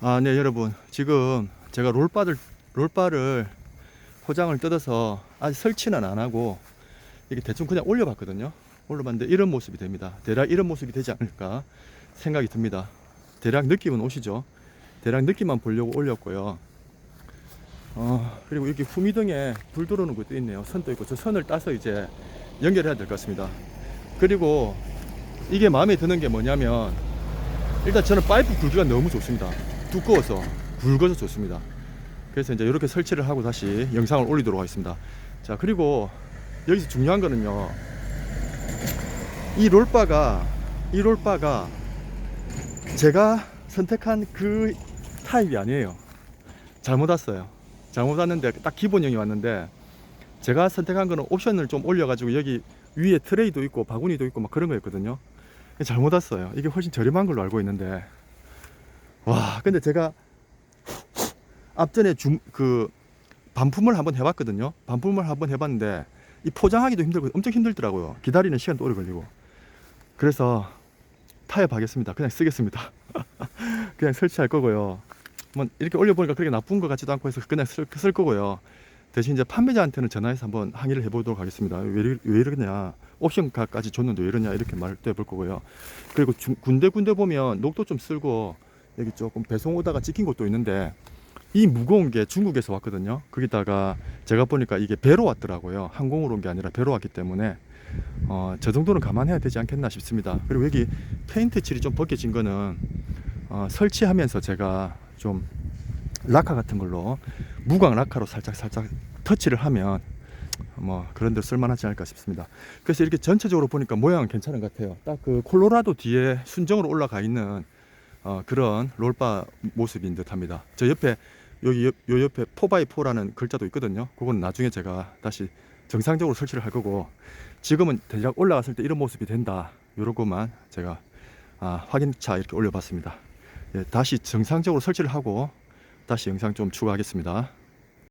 아, 네, 여러분. 지금 제가 롤바를, 롤바를 포장을 뜯어서 아직 설치는 안 하고 이게 대충 그냥 올려봤거든요. 올려봤는데 이런 모습이 됩니다. 대략 이런 모습이 되지 않을까 생각이 듭니다. 대략 느낌은 오시죠? 대략 느낌만 보려고 올렸고요. 어, 그리고 이렇게 후미등에 불 들어오는 것도 있네요. 선도 있고 저 선을 따서 이제 연결해야 될 것 같습니다. 그리고 이게 마음에 드는 게 뭐냐면 일단 저는 파이프 굵기가 너무 좋습니다. 두꺼워서 굵어서 좋습니다. 그래서 이제 이렇게 설치를 하고 다시 영상을 올리도록 하겠습니다. 자 그리고 여기서 중요한 거는요. 이 롤바가 이 롤바가 제가 선택한 그 타입이 아니에요. 잘못 왔어요. 잘못 왔는데 딱 기본형이 왔는데 제가 선택한 거는 옵션을 좀 올려가지고 여기 위에 트레이도 있고 바구니도 있고 막 그런 거였거든요. 잘못 왔어요. 이게 훨씬 저렴한 걸로 알고 있는데 와 근데 제가 앞전에 줌, 그 반품을 한번 해봤거든요. 반품을 한번 해봤는데 이 포장하기도 힘들고 엄청 힘들더라고요. 기다리는 시간도 오래 걸리고 그래서 타협하겠습니다. 그냥 쓰겠습니다. 그냥 설치할 거고요. 뭐 이렇게 올려보니까 그렇게 나쁜 것 같지도 않고 해서 그냥 쓸, 쓸 거고요. 대신 이제 판매자한테는 전화해서 한번 항의를 해보도록 하겠습니다. 왜, 왜 이러냐? 옵션까지 줬는데 왜 이러냐? 이렇게 말도 해볼 거고요. 그리고 중- 군데군데 보면 녹도 좀 쓸고 여기 조금 배송 오다가 찍힌 곳도 있는데 이 무거운 게 중국에서 왔거든요. 거기다가 제가 보니까 이게 배로 왔더라고요. 항공으로 온 게 아니라 배로 왔기 때문에 어, 저 정도는 감안해야 되지 않겠나 싶습니다. 그리고 여기 페인트 칠이 좀 벗겨진 거는 어, 설치하면서 제가 좀 라카 같은 걸로 무광 라카로 살짝 살짝 터치를 하면 뭐 그런 데 쓸만하지 않을까 싶습니다. 그래서 이렇게 전체적으로 보니까 모양은 괜찮은 것 같아요. 딱 그 콜로라도 뒤에 순정으로 올라가 있는 어, 그런 롤바 모습인 듯합니다. 저 옆에 여기 옆, 요 옆에 4x4라는 글자도 있거든요. 그건 나중에 제가 다시 정상적으로 설치를 할 거고 지금은 대략 올라갔을 때 이런 모습이 된다. 요러고만 제가 아, 확인차 이렇게 올려봤습니다. 예, 다시 정상적으로 설치를 하고 다시 영상 좀 추가하겠습니다.